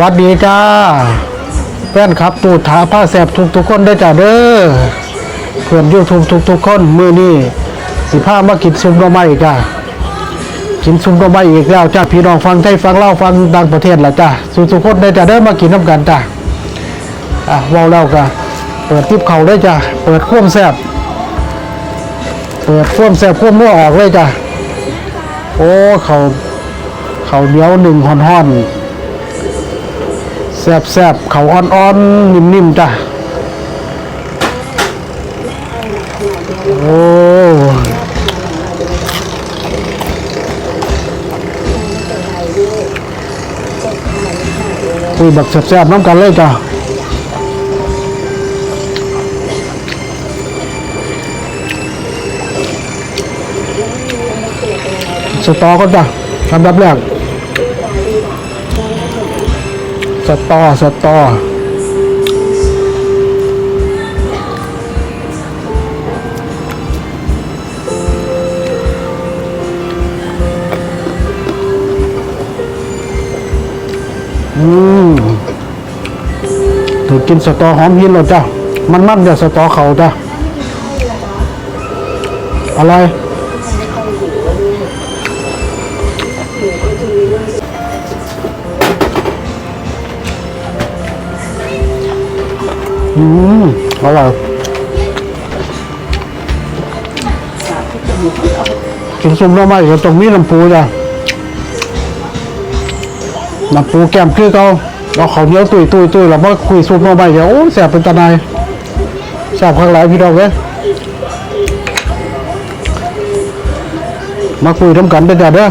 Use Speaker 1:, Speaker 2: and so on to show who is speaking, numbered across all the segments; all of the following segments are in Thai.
Speaker 1: วัสดีจ้าแฟนครับตูดถาผ้าแสบทุกทุกๆคนได้จ้าเด้อเพื่อนยูทูบทุกทุกๆคนมือนี้สิผ้ามากินซุปหน่อไม้จ้ากินซุปหน่อไม้อีกแล้วจ้าพี่น้องฟังไทยฟังเล่าฟังต่างประเทศละจ้าสุทุกคนได้จ้าเด้อมากินน้ำกันจ้าอะเว้าแล้วก็เปิดทิปเขาได้จ้าเปิดข่วมแสบเปิดข่วมแสบข่วมมั่วออกเลยจ้าโอ้เขาเขาเหนียวหนึ่งห่อน แซบๆเขาอ่อนๆ นิ่มๆ จ้ะ โอ้คุยบักแซบๆน้ำกันเลยจ้ะสตอก็จ้ะลำดับแรก สตอ สตอ อืมถูกกินสตอหอมหินแล้วจ้ะ มันมันเดี๋ยวสตอเขาจ้ะ อะไร อืมอร่อยกินซุปหน่อไม้ก็ต้องมีน้ำปูจ้ะน้ำปูแก้มคือเขาเราเขาเนียตุยตุยตุยแล้วมาคุยซุปหน่อไม้เดี๋ยวโอ้แสบเป็นตาในแสบข้างหลายพี่น้องเว้ยมาคุยน้ำกันได้อจ้ะเด้อ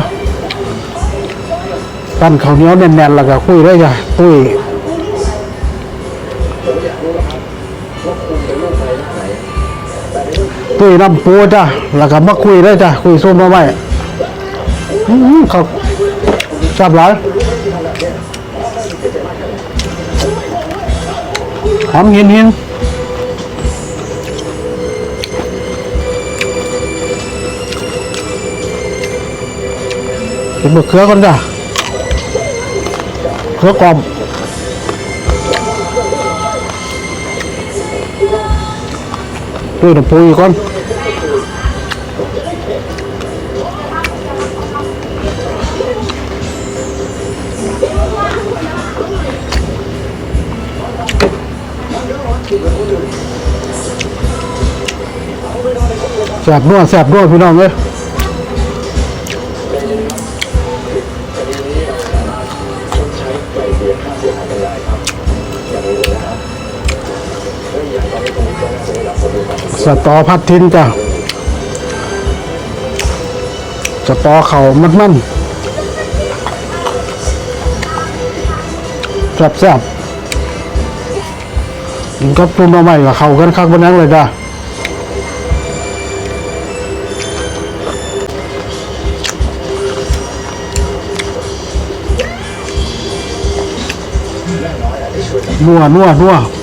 Speaker 1: ปั้นข้าเนียแน่นๆแล้วก็คุยได้จ้ะตุย ตุยน้ำปูจ้ะแล้วก็มาคุยได้จ้ะคุยส้มมาไว้อื้อหือเขาชอบหลายหอมหินหินกินมะเขือก่อนจ้ะเขือกรอบ ด้วยน้ำปูอีกก่อนแสบนัวแสบนัวพี่น้องเอ้ย สตอพัดทินจ้ะสตอเข่ามันมันแสบแสบกินกับตุ้มมาใหม่กับเข่ากันคักบนนั้นเลยจ้ะนัวนัวนัว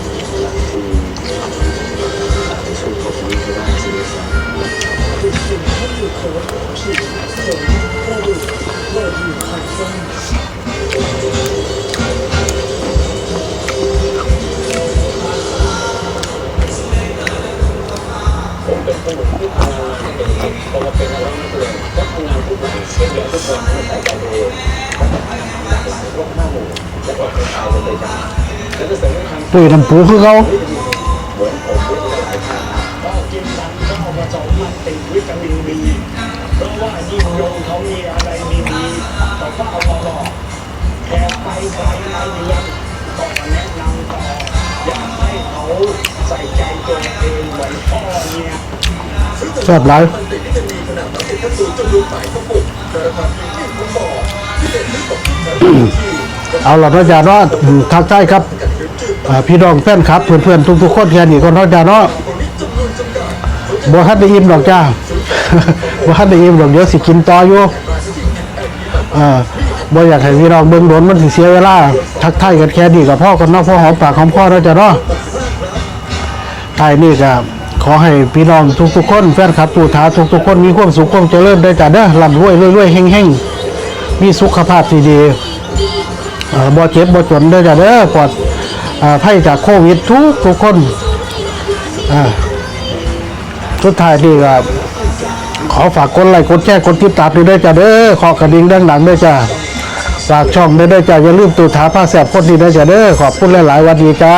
Speaker 1: ตุยน้ำปูคือเขา ผสมมัน
Speaker 2: ติดวิตามินบีเพราะว่ายิ่งยงเขามีอะไรดีๆแต่ก็เอามาบอกแขกไปใครมาเรียนก็มาแนะนำต่ออยากให้เขาใส่ใจตัวเองเหมือนพ่อเนี่ย
Speaker 1: แซ่บหลายเอาล่ะน้องจาเนาะทักทายครับพี่น้องแฟนครับ เพื่อนๆทุกๆคนแค่นี้ก็น้องจาเนาะ บ่ทันได้อิ่มดอกจ้าบ่ทันได้อิ่มดอกเดี๋ยวสิกินต่ออยู่เอ่าบ่อยากให้พี่น้องเบิ่งโดนมันสิเสียเวลาทักทายกันแค่นี้ก็พอกันเนาะพ่อหอมปากหอมคอเนาะจ้าเนาะท้ายนี้ก็ขอให้พี่น้องทุกๆคนแฟนคลับตูถาทุกๆคนมีความสุขความเจริญได้จ้ะเด้อร่ำรวยรวยๆเฮงๆมีสุขภาพที่ดีเอ่อบ่เจ็บบ่จนเด้อจ้ะเด้อปลอดภัยจากโควิดทุกทุกคนอ่า สุดท้ายนี่ก็ขอฝากกดไลค์กดแชร์กดติดตามด้วยจ้าเด้อขอกระดิ่งด้านหลังด้วยจ้าฝากช่องด้วยจ้าอย่าลืมตูถาผ้าแสบคนดีด้วยจ้าเด้อขอบคุณหลายๆวันดีจ้า